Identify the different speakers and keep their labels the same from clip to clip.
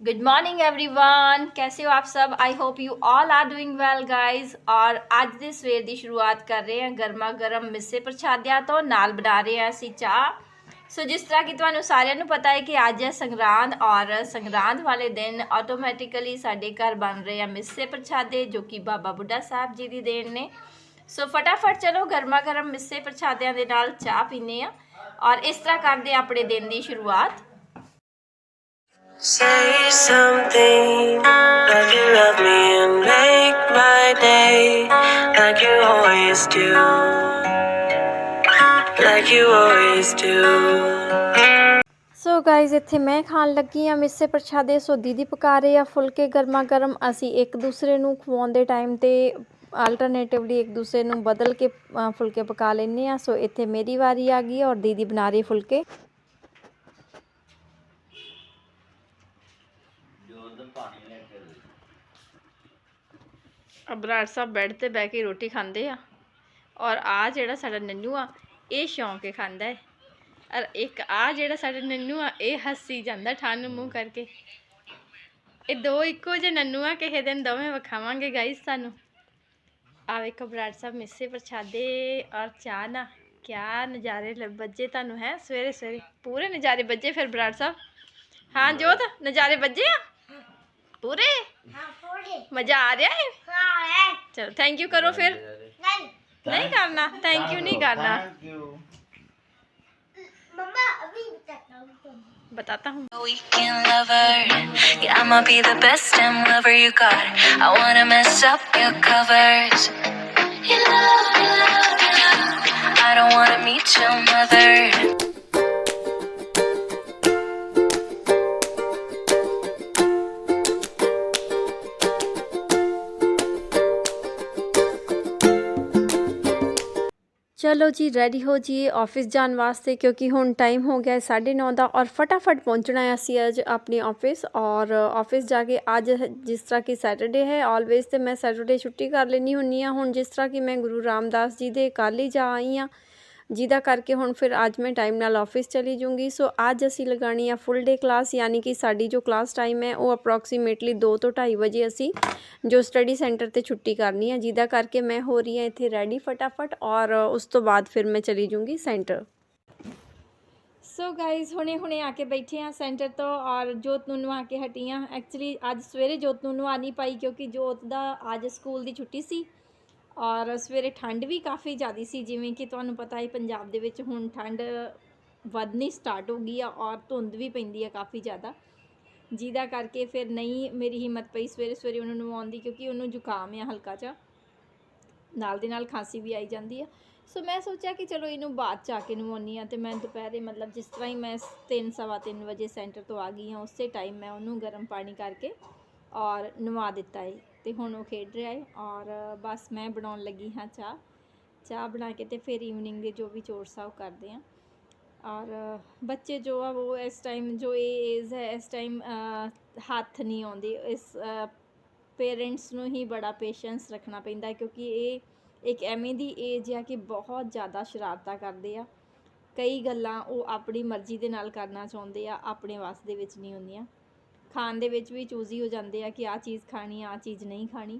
Speaker 1: Good morning everyone कैसे हो आप सब I hope you all are doing well guys ਔਰ ਅੱਜ ਦੇ ਸਵੇਰ ਦੀ ਸ਼ੁਰੂਆਤ ਕਰ ਰਹੇ ਹਾਂ ਗਰਮਾ ਗਰਮ ਮਿੱਸੇ ਪ੍ਰਸ਼ਾਦਿਆਂ ਤੋਂ ਨਾਲ ਬਣਾ ਰਹੇ ਹਾਂ ਅਸੀਂ ਚਾਹ ਸੋ ਜਿਸ ਤਰ੍ਹਾਂ ਕਿ ਤੁਹਾਨੂੰ ਸਾਰਿਆਂ ਨੂੰ ਪਤਾ ਹੈ ਕਿ ਅੱਜ ਹੈ ਸੰਗਰਾਂਦ ਔਰ ਸੰਗਰਾਂਦ ਵਾਲੇ ਦਿਨ ਆਟੋਮੈਟਿਕਲੀ ਸਾਡੇ ਘਰ ਬਣ ਰਹੇ ਆ ਮਿੱਸੇ ਪ੍ਰਸ਼ਾਦੇ ਜੋ ਕਿ ਬਾਬਾ ਬੁੱਢਾ ਸਾਹਿਬ ਜੀ ਦੀ ਦੇਣ ਨੇ ਸੋ ਫਟਾਫਟ ਚਲੋ ਗਰਮਾ ਗਰਮ ਮਿੱਸੇ ਪ੍ਰਸ਼ਾਦਿਆਂ ਦੇ ਨਾਲ ਚਾਹ ਪੀਨੇ ਆ ਔਰ ਇਸ ਤਰ੍ਹਾਂ ਕਰਦੇ ਹਾਂ ਆਪਣੇ ਦਿਨ ਦੀ ਸ਼ੁਰੂਆਤ
Speaker 2: Say something like you, love me, and make my day like you always do. Like you always do.
Speaker 3: So guys ਇੱਥੇ ਮੈਂ ਖਾਣ ਲੱਗੀ ਆ ਮਿੱਸੇ ਪ੍ਰਸ਼ਾਦੇ, ਸੋ ਦੀਦੀ ਪਕਾ ਰਹੇ ਆ ਫੁਲਕੇ ਗਰਮਾ ਗਰਮ ਅਸੀਂ ਇੱਕ ਦੂਸਰੇ ਨੂੰ ਖਵਾਉਣ ਦੇ ਟਾਈਮ ਤੇ ਆਲਟਰਨੇਟਿਵਲੀ ਇੱਕ ਦੂਸਰੇ ਨੂੰ ਬਦਲ ਕੇ ਫੁਲਕੇ ਪਕਾ ਲੈਨੇ ਆ ਸੋ ਇੱਥੇ ਮੇਰੀ ਵਾਰੀ ਆ ਗਈ ਔਰ ਦੀਦੀ ਬਣਾ ਰਹੀ ਫੁਲਕੇ
Speaker 1: ਅਬਰਾਰ ਸਾਹਿਬ ਬੈੱਡ ਤੇ ਬਹਿ ਕੇ ਰੋਟੀ ਖਾਂਦੇ ਆ। ਔਰ ਆ ਜਿਹੜਾ ਸਾਡਾ ਨੰਨੂ ਆ, ਇਹ ਸ਼ੌਂਕ ਕੇ ਖਾਂਦਾ ਹੈ ਔਰ ਇੱਕ ਆ ਜਿਹੜਾ ਸਾਡਾ ਨੰਨੂ ਆ, ਇਹ ਹੱਸੀ ਜਾਂਦਾ ਠੰਨ ਮੂੰਹ ਕਰਕੇ। ਇਹ ਦੋ ਇੱਕੋ ਜਿਹੇ ਨੰਨੂ ਆ, ਕਿਸੇ ਦਿਨ ਦੋਵੇਂ ਵਿਖਾਵਾਂਗੇ ਗਾਈਸ ਤੁਹਾਨੂੰ ਆ ਵੇਖੋ ਬਰਾੜ ਸਾਹਿਬ ਮਿੱਸੇ ਪ੍ਰਸ਼ਾਦੇ ਔਰ ਚਾਹ ਨਾ ਕਿਆ ਨਜ਼ਾਰੇ ਲ- ਤੁਹਾਨੂੰ ਹੈ ਸਵੇਰੇ ਸਵੇਰੇ ਪੂਰੇ ਨਜ਼ਾਰੇ ਵੱਜੇ ਫਿਰ ਬਰਾੜ ਸਾਹਿਬ। ਹਾਂ ਜੋਤ, ਨਜ਼ਾਰੇ ਵੱਜੇ ਆ? पूरे हाँ पूरे मजा आ रहा है हाँ चलो थैंक यू करो फिर नहीं नहीं करना थैंक यू नहीं करना मम्मा अभी बताता हूँ
Speaker 2: Weekend lover, yeah, I'ma be the best damn lover you got. I wanna mess up your covers. You love, you love, you love. I don't wanna meet your mother.
Speaker 3: ਚਲੋ ਜੀ ready ਹੋ ਜੀ office ਜਾਣ ਵਾਸਤੇ ਕਿਉਂਕਿ ਹੁਣ time ਹੋ ਗਿਆ ਹੈ 9:30 ਦਾ ਔਰ ਫਟਾਫਟ ਪਹੁੰਚਣਾ ਹੈ ਅਸੀਂ ਅੱਜ ਆਪਣੇ ਆਫਿਸ ਔਰ ਆਫਿਸ ਜਾ ਕੇ ਅੱਜ ਜਿਸ ਤਰ੍ਹਾਂ ਕਿ ਸੈਟਰਡੇ ਹੈ ਆਲਵੇਜ਼ ਤੇ ਮੈਂ ਸੈਟਰਡੇ ਛੁੱਟੀ ਕਰ ਲੈਣੀ ਹੁੰਨੀ ਆ ਹੁਣ ਜਿਸ ਤਰ੍ਹਾਂ ਕਿ ਮੈਂ ਗੁਰੂ ਰਾਮਦਾਸ ਜੀ ਦੇ ਕੱਲ੍ਹ ਹੀ ਜਾ ਆਈ ਆ ਜਿਹਦਾ ਕਰਕੇ ਹੁਣ ਫਿਰ ਅੱਜ ਮੈਂ ਟਾਈਮ ਨਾਲ ਆਫਿਸ ਚਲੀ ਜੂੰਗੀ ਸੋ ਅੱਜ ਅਸੀਂ ਲਗਾਣੀ ਆ ਫੁੱਲ ਡੇ ਕਲਾਸ ਯਾਨੀ ਕਿ ਸਾਡੀ ਜੋ ਕਲਾਸ ਟਾਈਮ ਹੈ, ਉਹ ਅਪਰੋਕਸੀਮੇਟਲੀ 2 ਤੋਂ 2:30 ਵਜੇ ਅਸੀਂ ਜੋ ਸਟੱਡੀ ਸੈਂਟਰ ਤੇ ਛੁੱਟੀ ਕਰਨੀ ਆ, ਜਿਹਦਾ ਕਰਕੇ ਮੈਂ ਹੋ ਰਹੀ ਹਾਂ ਇੱਥੇ ਰੈਡੀ ਫਟਾਫਟ ਔਰ ਉਸ ਤੋਂ ਬਾਅਦ ਫਿਰ ਮੈਂ ਚਲੀ ਜੂੰਗੀ ਸੈਂਟਰ ਸੋ ਗਾਇਜ਼ ਹੁਣੇ ਹੁਣੇ ਆ ਕੇ ਬੈਠੇ ਆ ਸੈਂਟਰ ਤੋਂ ਔਰ ਜੋਤ ਨੂੰ ਨਵਾ ਕੇ ਹਟੀ ਆ। ਐਕਚੁਅਲੀ ਅੱਜ ਸਵੇਰੇ ਜੋਤ ਨੂੰ ਨਵਾ ਨਹੀਂ ਪਾਈ ਕਿਉਂਕਿ ਜੋਤ ਦਾ ਅੱਜ ਸਕੂਲ ਦੀ ਛੁੱਟੀ ਸੀ। ਔਰ ਸਵੇਰੇ ਠੰਡ ਵੀ ਕਾਫੀ ਜ਼ਿਆਦੀ ਸੀ, ਜਿਵੇਂ ਕਿ ਤੁਹਾਨੂੰ ਪਤਾ ਹੈ ਪੰਜਾਬ ਦੇ ਵਿੱਚ ਹੁਣ ਠੰਡ ਵਧਣੀ ਸਟਾਰਟ ਹੋ ਗਈ ਆ ਔਰ ਧੁੰਦ ਵੀ ਪੈਂਦੀ ਆ ਕਾਫੀ ਜ਼ਿਆਦਾ। ਜਿਹਦਾ ਕਰਕੇ ਫਿਰ ਨਹੀਂ ਮੇਰੀ ਹਿੰਮਤ ਪਈ ਸਵੇਰੇ ਸਵੇਰੇ ਉਹਨੂੰ ਨਵਾਉਣ ਦੀ, ਕਿਉਂਕਿ ਉਹਨੂੰ ਜ਼ੁਕਾਮ ਆ ਹਲਕਾ ਜਿਹਾ। ਨਾਲ ਦੇ ਨਾਲ ਖਾਂਸੀ ਵੀ ਆਈ ਜਾਂਦੀ ਆ। ਸੋ ਮੈਂ ਸੋਚਿਆ ਕਿ ਚਲੋ ਇਹਨੂੰ ਬਾਅਦ ਚ ਆ ਕੇ ਨਵਾਉਣੀ ਆ ਤੇ ਮੈਂ ਦੁਪਹਿਰੇ ਮਤਲਬ ਜਿਸ ਤਰ੍ਹਾਂ ਹੀ ਮੈਂ 3:30 ਵਜੇ ਸੈਂਟਰ ਤੋਂ ਆ ਗਈ ਹਾਂ, ਉਸੇ ਟਾਈਮ ਮੈਂ ਉਹਨੂੰ ਗਰਮ ਪਾਣੀ ਕਰਕੇ ਔਰ ਨਵਾ ਦਿੱਤਾ ਹੈ ਤੇ ਹੁਣ ਉਹ ਖੇਡ ਰਿਹਾ ਹੈ ਔਰ ਬਸ ਮੈਂ ਬਣਾਉਣ ਲੱਗੀ ਹਾਂ ਚਾਹ। ਚਾਹ ਬਣਾ ਕੇ ਤੇ ਫਿਰ ਈਵਨਿੰਗ ਦੇ ਜੋ ਵੀ ਚੋਰਸ ਆ ਉਹ ਕਰਦੇ ਆ ਔਰ ਬੱਚੇ ਜੋ ਆ ਉਹ ਇਸ ਟਾਈਮ ਜੋ ਇਹ ਏਜ ਹੈ, ਇਸ ਟਾਈਮ ਹੱਥ ਨਹੀਂ ਆਉਂਦੇ। ਇਸ ਪੇਰੈਂਟਸ ਨੂੰ ਹੀ ਬੜਾ ਪੇਸ਼ੈਂਸ ਰੱਖਣਾ ਪੈਂਦਾ ਕਿਉਂਕਿ ਇਹ ਇੱਕ ਐਵੇਂ ਦੀ ਏਜ ਆ ਕਿ ਬਹੁਤ ਜ਼ਿਆਦਾ ਸ਼ਰਾਰਤਾਂ ਕਰਦੇ ਆ। ਕਈ ਗੱਲਾਂ ਉਹ ਆਪਣੀ ਮਰਜ਼ੀ ਦੇ ਨਾਲ ਕਰਨਾ ਚਾਹੁੰਦੇ ਆ, ਆਪਣੇ ਵਾਸ ਦੇ ਵਿੱਚ ਨਹੀਂ ਹੁੰਦੀਆਂ। ਖਾਣ ਦੇ ਵਿੱਚ ਵੀ ਚੂਜ਼ੀ ਹੋ ਜਾਂਦੇ ਆ ਕਿ ਆਹ ਚੀਜ਼ ਖਾਣੀ ਆ ਆਹ ਚੀਜ਼ ਨਹੀਂ ਖਾਣੀ।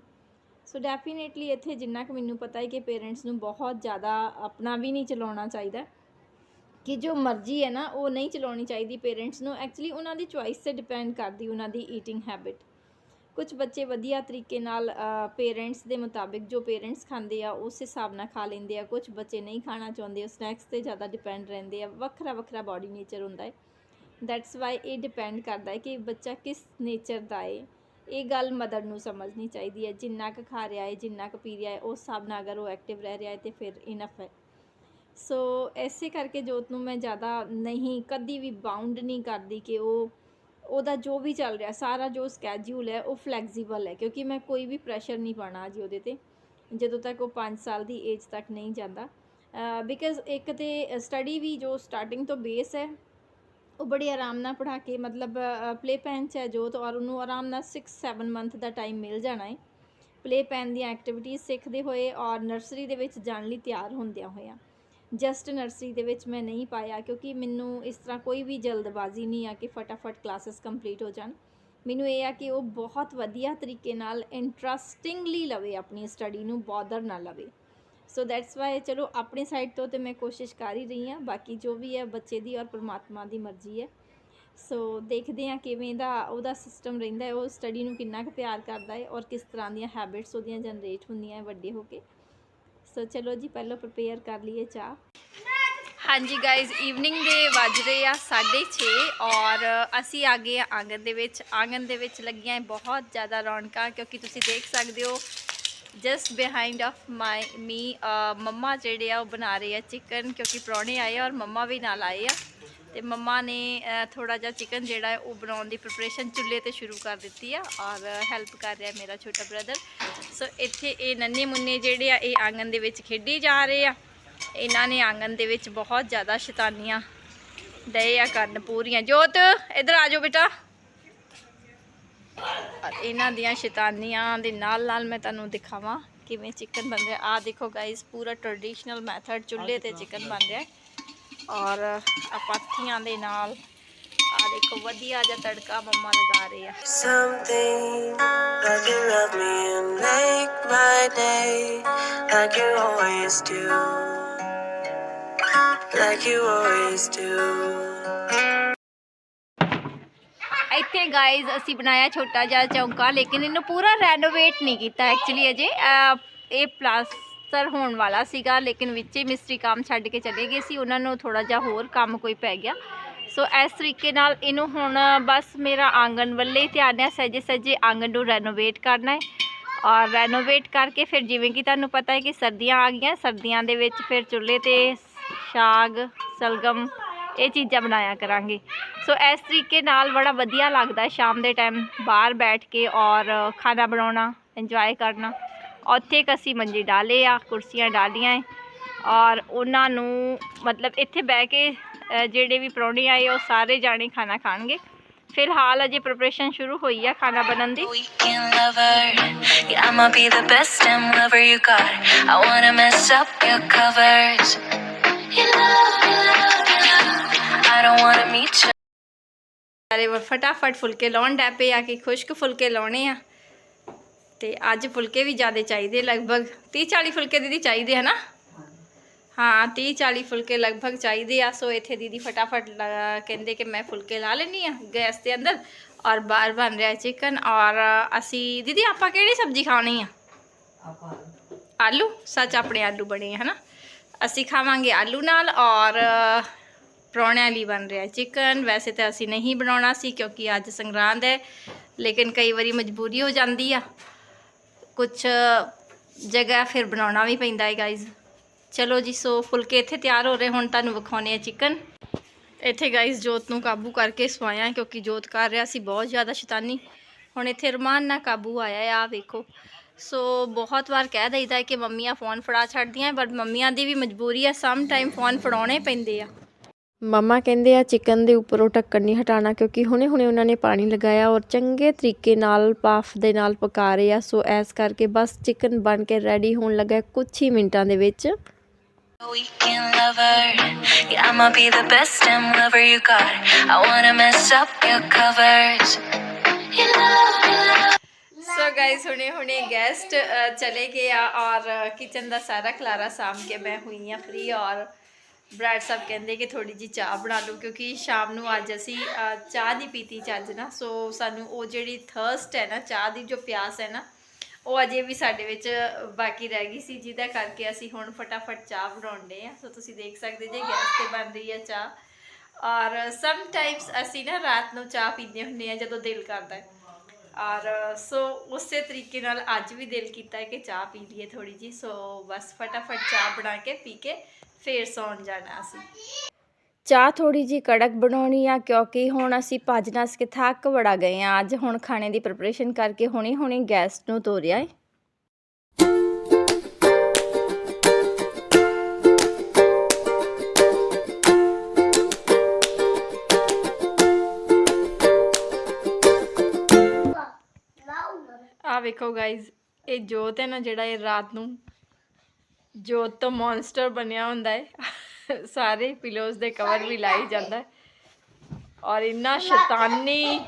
Speaker 3: ਸੋ ਡੈਫੀਨੇਟਲੀ ਇੱਥੇ ਜਿੰਨਾ ਕੁ ਮੈਨੂੰ ਪਤਾ ਹੈ ਕਿ ਪੇਰੈਂਟਸ ਨੂੰ ਬਹੁਤ ਜ਼ਿਆਦਾ ਆਪਣਾ ਵੀ ਨਹੀਂ ਚਲਾਉਣਾ ਚਾਹੀਦਾ। ਕਿ ਜੋ ਮਰਜ਼ੀ ਹੈ ਨਾ, ਉਹ ਨਹੀਂ ਚਲਾਉਣੀ ਚਾਹੀਦੀ ਪੇਰੈਂਟਸ ਨੂੰ। ਐਕਚੁਅਲੀ ਉਹਨਾਂ ਦੀ ਚੁਆਇਸ ਤੇ ਡਿਪੈਂਡ ਕਰਦੀ ਉਹਨਾਂ ਦੀ ਈਟਿੰਗ ਹੈਬਿਟ ਕੁਝ ਬੱਚੇ ਵਧੀਆ ਤਰੀਕੇ ਨਾਲ ਪੇਰੈਂਟਸ ਦੇ ਮੁਤਾਬਿਕ ਜੋ ਪੇਰੈਂਟਸ ਖਾਂਦੇ ਆ, ਉਸ ਹਿਸਾਬ ਨਾਲ ਖਾ ਲੈਂਦੇ ਆ। ਕੁਝ ਬੱਚੇ ਨਹੀਂ ਖਾਣਾ ਚਾਹੁੰਦੇ, ਉਹ ਸਨੈਕਸ ਤੇ ਜ਼ਿਆਦਾ ਡਿਪੈਂਡ ਰਹਿੰਦੇ ਆ। ਵੱਖਰਾ ਵੱਖਰਾ ਬਾਡੀ ਨੇਚਰ ਹੁੰਦਾ ਹੈ। ਦੈਟਸ ਵਾਈ ਇਹ ਡਿਪੈਂਡ ਕਰਦਾ ਹੈ ਕਿ ਬੱਚਾ ਕਿਸ ਨੇਚਰ ਦਾ ਹੈ। ਇਹ ਗੱਲ ਮਦਰ ਨੂੰ ਸਮਝਣੀ ਚਾਹੀਦੀ ਹੈ। ਜਿੰਨਾ ਕੁ ਖਾ ਰਿਹਾ ਹੈ, ਜਿੰਨਾ ਕੁ ਪੀ ਰਿਹਾ ਹੈ, ਉਸ ਹਿਸਾਬ ਨਾਲ ਅਗਰ ਉਹ ਐਕਟਿਵ ਰਹਿ ਰਿਹਾ ਹੈ ਤੇ ਫਿਰ ਇਨਫ ਹੈ। ਸੋ ਐਸੇ ਕਰਕੇ ਜੋਤ ਨੂੰ ਮੈਂ ਜ਼ਿਆਦਾ ਨਹੀਂ, ਕਦੀ ਵੀ ਬਾਉਂਡ ਨਹੀਂ ਕਰਦੀ ਕਿ ਉਹ, ਉਹਦਾ ਜੋ ਵੀ ਚੱਲ ਰਿਹਾ, ਸਾਰਾ ਜੋ ਸਕੈਜੂਲ ਹੈ, ਉਹ ਫਲੈਕਸੀਬਲ ਹੈ। ਕਿਉਂਕਿ ਮੈਂ ਕੋਈ ਵੀ ਪ੍ਰੈਸ਼ਰ ਨਹੀਂ ਪਾਣਾ ਜੀ ਉਹਦੇ ਤੇ। ਜਦੋਂ ਤੱਕ ਉਹ 5 ਸਾਲ ਦੀ ਏਜ ਤੱਕ ਨਹੀਂ ਜਾਂਦਾ। ਬਿਕਾਜ਼ ਇੱਕ ਤੇ ਸਟੱਡੀ ਵੀ ਜੋ ਸਟਾਰਟਿੰਗ ਤੋਂ ਬੇਸ ਹੈ ਉਹ ਬੜੀ ਆਰਾਮ ਨਾਲ ਪੜ੍ਹਾ ਕੇ ਮਤਲਬ ਪਲੇ ਪੈਨ 'ਚ ਹੈ ਜੋਤ ਔਰ ਉਹਨੂੰ ਆਰਾਮ ਨਾਲ 6-7 ਮੰਥ ਦਾ ਟਾਈਮ ਮਿਲ ਜਾਣਾ ਹੈ। ਪਲੇ ਪੈਨ ਦੀਆਂ ਐਕਟੀਵਿਟੀਜ਼ ਸਿੱਖਦੇ ਹੋਏ ਔਰ ਨਰਸਰੀ ਦੇ ਵਿੱਚ ਜਾਣ ਲਈ ਤਿਆਰ ਹੁੰਦਿਆਂ ਹੋਇਆਂ। ਜਸਟ ਨਰਸਰੀ ਦੇ ਵਿੱਚ ਮੈਂ ਨਹੀਂ ਪਾਇਆ ਕਿਉਂਕਿ ਮੈਨੂੰ ਇਸ ਤਰ੍ਹਾਂ ਕੋਈ ਵੀ ਜਲਦਬਾਜ਼ੀ ਨਹੀਂ ਆ ਕਿ ਫਟਾਫਟ ਕਲਾਸਿਸ ਕੰਪਲੀਟ ਹੋ ਜਾਣ। ਮੈਨੂੰ ਇਹ ਆ ਕਿ ਉਹ ਬਹੁਤ ਵਧੀਆ ਤਰੀਕੇ ਨਾਲ ਇੰਟਰਸਟਿੰਗਲੀ ਲਵੇ, ਆਪਣੀ ਸਟੱਡੀ ਨੂੰ ਬੋਦਰ ਨਾ ਲਵੇ। ਸੋ ਦੈਟਸ ਵਾਈ ਚਲੋ ਆਪਣੀ ਸਾਈਡ ਤੋਂ ਤੇ ਮੈਂ ਕੋਸ਼ਿਸ਼ ਕਰ ਹੀ ਰਹੀ ਹਾਂ ਬਾਕੀ ਜੋ ਵੀ ਹੈ ਬੱਚੇ ਦੀ ਔਰ ਪਰਮਾਤਮਾ ਦੀ ਮਰਜ਼ੀ ਹੈ ਸੋ ਦੇਖਦੇ ਹਾਂ ਕਿਵੇਂ ਦਾ ਉਹਦਾ ਸਿਸਟਮ ਰਹਿੰਦਾ ਹੈ ਉਹ ਸਟੱਡੀ ਨੂੰ ਕਿੰਨਾ ਕੁ ਪਿਆਰ ਕਰਦਾ ਹੈ ਔਰ ਕਿਸ ਤਰ੍ਹਾਂ ਦੀਆਂ ਹੈਬਿਟਸ ਉਹਦੀਆਂ ਜਨਰੇਟ ਹੁੰਦੀਆਂ ਹੈ ਵੱਡੇ ਹੋ ਕੇ ਸੋ ਚਲੋ ਜੀ ਪਹਿਲਾਂ ਪ੍ਰਪੇਅਰ ਕਰ ਲਈਏ ਚਾਹ ਹਾਂਜੀ ਗਾਇਜ਼ ਈਵਨਿੰਗ ਦੇ ਵੱਜ ਰਹੇ ਆ 6:30 ਔਰ ਅਸੀਂ ਆ ਗਏ ਆ ਆਂਗਨ ਦੇ ਵਿੱਚ। ਆਂਗਨ ਦੇ ਵਿੱਚ ਲੱਗੀਆਂ ਹੈ ਬਹੁਤ ਜ਼ਿਆਦਾ ਰੌਣਕਾਂ, ਕਿਉਂਕਿ ਤੁਸੀਂ ਦੇਖ ਸਕਦੇ ਹੋ just behind of my me mamma ਜਿਹੜੇ ਆ, ਉਹ ਬਣਾ ਰਹੇ ਆ ਚਿਕਨ ਕਿਉਂਕਿ ਪ੍ਰਾਹੁਣੇ ਆਏ ਆ ਔਰ ਮੰਮਾ ਵੀ ਨਾਲ ਆਏ ਆ। ਤੇ ਮੰਮਾ ਨੇ ਥੋੜਾ ਜਿਹਾ ਚਿਕਨ ਜਿਹੜਾ ਉਹ ਬਣਾਉਣ ਦੀ ਪ੍ਰਿਪਰੇਸ਼ਨ ਚੁੱਲ੍ਹੇ ਤੇ ਸ਼ੁਰੂ ਕਰ ਦਿੱਤੀ ਆ ਔਰ ਹੈਲਪ ਕਰ ਰਿਹਾ ਮੇਰਾ ਛੋਟਾ ਬ੍ਰਦਰ ਸੋ ਇੱਥੇ ਇਹ ਨੰਨੇ ਮੁੰਨੇ ਜਿਹੜੇ ਆ, ਇਹ ਆਂਗਨ ਦੇ ਵਿੱਚ ਖੇਡੀ ਜਾ ਰਹੇ ਆ। ਇਹਨਾਂ ਨੇ ਆਂਗਨ ਦੇ ਵਿੱਚ ਬਹੁਤ ਜ਼ਿਆਦਾ ਸ਼ੈਤਾਨੀਆਂ ਦਏ ਆ ਕਰਨ ਪੂਰੀਆਂ। ਜੋਤ, ਇਧਰ ਆ ਜਾਓ ਬੇਟਾ। ਔਰ ਇਹਨਾਂ ਦੀਆਂ ਸ਼ੈਤਾਨੀਆਂ ਦੇ ਨਾਲ ਨਾਲ ਮੈਂ ਤੁਹਾਨੂੰ ਦਿਖਾਵਾਂ ਕਿਵੇਂ ਚਿਕਨ ਬਣ ਰਿਹਾ ਆ ਦੇਖੋ ਗਾਇਸ ਪੂਰਾ ਟ੍ਰੈਡੀਸ਼ਨਲ ਮੈਥਡ ਚੁੱਲ੍ਹੇ ਤੇ ਚਿਕਨ ਬਣ ਰਿਹਾ ਔਰ ਆਪਾਥੀਆਂ ਦੇ ਨਾਲ ਆ ਦੇਖੋ ਵਧੀਆ ਜਿਹਾ ਤੜਕਾ ਮੰਮਾ ਲਗਾ ਰਹੇ ਆ
Speaker 2: Something like you love me and make my day, like you always do. Like you always do.
Speaker 3: ਇੱਥੇ ਗਾਇਜ਼ ਅਸੀਂ ਬਣਾਇਆ ਛੋਟਾ ਜਿਹਾ ਚੌਂਕਾ, ਲੇਕਿਨ ਇਹਨੂੰ ਪੂਰਾ ਰੈਨੋਵੇਟ ਨਹੀਂ ਕੀਤਾ ਐਕਚੁਅਲੀ ਅਜੇ। ਇਹ ਪਲਾਸਟਰ ਹੋਣ ਵਾਲਾ ਸੀਗਾ, ਲੇਕਿਨ ਵਿੱਚ ਹੀ ਮਿਸਤਰੀ ਕੰਮ ਛੱਡ ਕੇ ਚਲੇ ਗਏ ਸੀ, ਉਹਨਾਂ ਨੂੰ ਥੋੜਾ ਜਿਹਾ ਹੋਰ ਕੰਮ ਕੋਈ ਪੈ ਗਿਆ। ਸੋ ਇਸ ਤਰੀਕੇ ਨਾਲ ਇਹਨੂੰ ਹੁਣ ਬਸ ਮੇਰਾ ਆਂਗਣ ਵੱਲੇ ਹੀ ਧਿਆਨ ਹੈ ਸਜੇ ਸਜੇ ਆਂਗਣ ਨੂੰ ਰੈਨੋਵੇਟ ਕਰਨਾ ਹੈ। ਔਰ ਰੈਨੋਵੇਟ ਕਰਕੇ ਫਿਰ ਜਿਵੇਂ ਕਿ ਤੁਹਾਨੂੰ ਪਤਾ ਹੈ ਕਿ ਸਰਦੀਆਂ ਆ ਗਈਆਂ, ਸਰਦੀਆਂ ਦੇ ਵਿੱਚ ਫਿਰ ਚੁੱਲ੍ਹੇ ਤੇ ਸਾਗ, ਸਲਗਮ ਇਹ ਚੀਜ਼ਾਂ ਬਣਾਇਆ ਕਰਾਂਗੇ। ਸੋ ਇਸ ਤਰੀਕੇ ਨਾਲ ਬੜਾ ਵਧੀਆ ਲੱਗਦਾ ਸ਼ਾਮ ਦੇ ਟਾਈਮ ਬਾਹਰ ਬੈਠ ਕੇ ਔਰ ਖਾਣਾ ਬਣਾਉਣਾ ਇੰਜੋਏ ਕਰਨਾ। ਉੱਥੇ ਇੱਕ ਅਸੀਂ ਮੰਜੀ ਡਾਲੇ ਆ ਕੁਰਸੀਆਂ ਡਾਲੀਆਂ ਹੈ ਔਰ ਉਹਨਾਂ ਨੂੰ ਮਤਲਬ ਇੱਥੇ ਬਹਿ ਕੇ ਜਿਹੜੇ ਵੀ ਪ੍ਰਾਹੁਣੇ ਆਏ ਉਹ ਸਾਰੇ ਜਾਣੇ ਖਾਣਾ ਖਾਣਗੇ। ਫਿਲਹਾਲ ਅਜੇ ਪ੍ਰਿਪਰੇਸ਼ਨ ਸ਼ੁਰੂ ਹੋਈ ਆ ਖਾਣਾ ਬਣਨ ਦੀ।
Speaker 4: Weekend lover, don't
Speaker 3: ਸਾਰੇ ਫਟਾਫਟ ਫੁਲਕੇ ਲਾਉਣ ਡੈ ਪਏ ਆ ਕਿ ਖੁਸ਼ਕ ਫੁਲਕੇ ਲਾਉਣੇ ਆ। ਤੇ ਅੱਜ ਫੁਲਕੇ ਵੀ ਜ਼ਿਆਦਾ ਚਾਹੀਦੇ ਲਗਭਗ। 30 40 ਫੁਲਕੇ ਦੀਦੀ ਚਾਹੀਦੇ ਹਨਾ? ਹਾਂ 30 40 ਫੁਲਕੇ ਲਗਭਗ ਚਾਹੀਦੇ ਆ। ਸੋ ਇੱਥੇ ਦੀਦੀ ਫਟਾਫਟ ਕਹਿੰਦੇ ਕਿ ਮੈਂ ਫੁਲਕੇ ਲਾ ਲੈਣੀ ਆ ਗੈਸ ਦੇ ਅੰਦਰ। ਔਰ ਬਾਹਰ ਬਣ ਰਿਹਾ ਚਿਕਨ। ਔਰ ਅਸੀਂ ਦੀਦੀ ਆਪਾਂ ਕਿਹੜੀ ਸਬਜ਼ੀ ਖਾਣੀ ਆ? ਆਲੂ। ਸੱਚ ਆਪਣੇ ਆਲੂ ਬਣੇ ਆ ਹਨਾ? ਅਸੀਂ ਖਾਵਾਂਗੇ ਆਲੂ ਨਾਲ। ਔਰ ਪ੍ਰਾਹੁਣਿਆਂ ਲਈ ਬਣ ਰਿਹਾ ਚਿਕਨ ਵੈਸੇ ਤਾਂ ਅਸੀਂ ਨਹੀਂ ਬਣਾਉਣਾ ਸੀ ਕਿਉਂਕਿ ਅੱਜ ਸੰਗਰਾਂਦ ਹੈ, ਲੇਕਿਨ ਕਈ ਵਾਰੀ ਮਜਬੂਰੀ ਹੋ ਜਾਂਦੀ ਆ। ਕੁਝ ਜਗ੍ਹਾ ਫਿਰ ਬਣਾਉਣਾ ਵੀ ਪੈਂਦਾ ਹੈ ਗਾਇਜ਼ ਚਲੋ ਜੀ, ਸੋ ਫੁਲਕੇ ਇੱਥੇ ਤਿਆਰ ਹੋ ਰਹੇ, ਹੁਣ ਤੁਹਾਨੂੰ ਵਿਖਾਉਣੇ ਆ ਚਿਕਨ। ਇੱਥੇ ਗਾਇਜ਼ ਜੋਤ ਨੂੰ ਕਾਬੂ ਕਰਕੇ ਸਵਾਇਆ ਕਿਉਂਕਿ ਜੋਤ ਕਰ ਰਿਹਾ ਸੀ ਬਹੁਤ ਜ਼ਿਆਦਾ ਸ਼ੈਤਾਨੀ। ਹੁਣ ਇੱਥੇ ਰਮਾਨ ਨਾਲ ਕਾਬੂ ਆਇਆ ਆ ਵੇਖੋ। ਸੋ ਬਹੁਤ ਵਾਰ ਕਹਿ ਦਈਦਾ ਕਿ ਮੰਮੀਆਂ ਫੋਨ ਫੜਾ ਛੱਡਦੀਆਂ ਪਰ ਮੰਮੀਆਂ ਦੀ ਵੀ ਮਜਬੂਰੀ ਆ ਸਮ ਟਾਈਮ ਫੋਨ ਫੜਾਉਣੇ ਪੈਂਦੇ ਆ।
Speaker 5: ਮਮਾ ਕਹਿੰਦੇ ਆ ਚਿਕਨ ਦੇ ਉੱਪਰੋਂ ਢੱਕਣ ਨਹੀਂ ਹਟਾਉਣਾ ਕਿਉਂਕਿ ਹੁਣੇ-ਹੁਣੇ ਉਹਨਾਂ ਨੇ ਪਾਣੀ ਲਗਾਇਆ ਔਰ ਚੰਗੇ ਤਰੀਕੇ ਨਾਲ ਪਾਫ ਦੇ ਨਾਲ ਪਕਾ ਰਹੇ ਆ ਸੋ ਐਸ ਕਰਕੇ ਬਸ ਚਿਕਨ ਬਣ ਕੇ ਰੈਡੀ ਹੋਣ ਲੱਗਾ ਕੁਝ ਹੀ ਮਿੰਟਾਂ ਦੇ ਵਿੱਚ
Speaker 4: Weekend lover, yeah, I'ma be the best damn lover you got. I wanna mess up your covers. You love, you love.
Speaker 3: So guys ਹੁਣੇ ਹੁਣੇ ਗੈਸਟ ਚਲੇ ਗਏ ਆ ਔਰ ਕਿਚਨ ਦਾ ਸਾਰਾ ਖਲਾਰਾ ਸਾਂਭ ਕੇ ਮੈਂ ਹੋਈ ਆ ਫ੍ਰੀ ਔਰ ਬ੍ਰੈਡ ਸਾਹਿਬ ਕਹਿੰਦੇ ਕਿ ਥੋੜੀ ਜੀ ਚਾਹ ਬਣਾ ਲਓ ਕਿਉਂਕਿ ਸ਼ਾਮ ਨੂੰ ਅੱਜ ਅਸੀਂ ਚਾਹ ਨਹੀਂ ਪੀਤੀ ਚੱਜ ਨਾ। ਸੋ ਸਾਨੂੰ ਉਹ ਜਿਹੜੀ ਥਰਸਟ ਹੈ ਨਾ, ਚਾਹ ਦੀ ਜੋ ਪਿਆਸ ਹੈ ਨਾ, ਉਹ ਅਜੇ ਵੀ ਸਾਡੇ ਵਿੱਚ ਬਾਕੀ ਰਹਿ ਗਈ ਸੀ, ਜਿਹਦਾ ਕਰਕੇ ਅਸੀਂ ਹੁਣ ਫਟਾਫਟ ਚਾਹ ਬਣਾਉਂਦੇ ਆ ਸੋ ਤੁਸੀਂ ਦੇਖ ਸਕਦੇ ਜੇ ਗੈਸ ਤੇ ਬਣ ਰਹੀ ਹੈ ਚਾਹ। ਔਰ ਸਮ ਟਾਈਮਸ ਅਸੀਂ ਨਾ ਰਾਤ ਨੂੰ ਚਾਹ ਪੀਂਦੇ ਹੁੰਦੇ ਆ ਜਦੋਂ ਦਿਲ ਕਰਦਾ ਹੈ। ਔਰ, ਸੋ ਉਸੇ ਤਰੀਕੇ ਨਾਲ ਅੱਜ ਵੀ ਦਿਲ ਕੀਤਾ ਹੈ ਕਿ ਚਾਹ ਪੀ ਲਈਏ ਥੋੜੀ ਜੀ ਸੋ ਬਸ ਫਟਾਫਟ ਚਾਹ ਬਣਾ ਕੇ ਪੀ ਕੇ ਫੇਰ ਸੌਣ ਜਾਣਾ ਅਸੀਂ।
Speaker 5: ਚਾਹ ਥੋੜੀ ਜੀ ਕੜਕ ਬਣਾਉਣੀ ਆ, ਕਿਉਂਕਿ ਹੁਣ ਅਸੀਂ ਭੱਜ ਨੱਸ ਕੇ ਥੱਕ ਬੜਾ ਗਏ ਆ। ਅੱਜ ਹੁਣ ਖਾਣੇ ਦੀ ਪ੍ਰੈਪਰੇਸ਼ਨ ਕਰਕੇ ਹੁਣੇ-ਹੁਣੇ ਗੈਸ ਨੂੰ ਤੋਰਿਆ ਏ।
Speaker 3: ਵੇਖੋ ਗਾਇਜ਼ ਇਹ ਜੋਤ ਹੈ ਨਾ ਜਿਹੜਾ ਇਹ ਰਾਤ ਨੂੰ ਜੋਤ ਤੋਂ ਮੌਨਸਟਰ ਬਣਿਆ ਹੁੰਦਾ ਹੈ। ਸਾਰੇ ਪਿਲੋਜ਼ ਦੇ ਕਵਰ ਵੀ ਲਾਈ ਜਾਂਦਾ ਹੈ। ਔਰ ਇੰਨਾ ਸ਼ੈਤਾਨੀ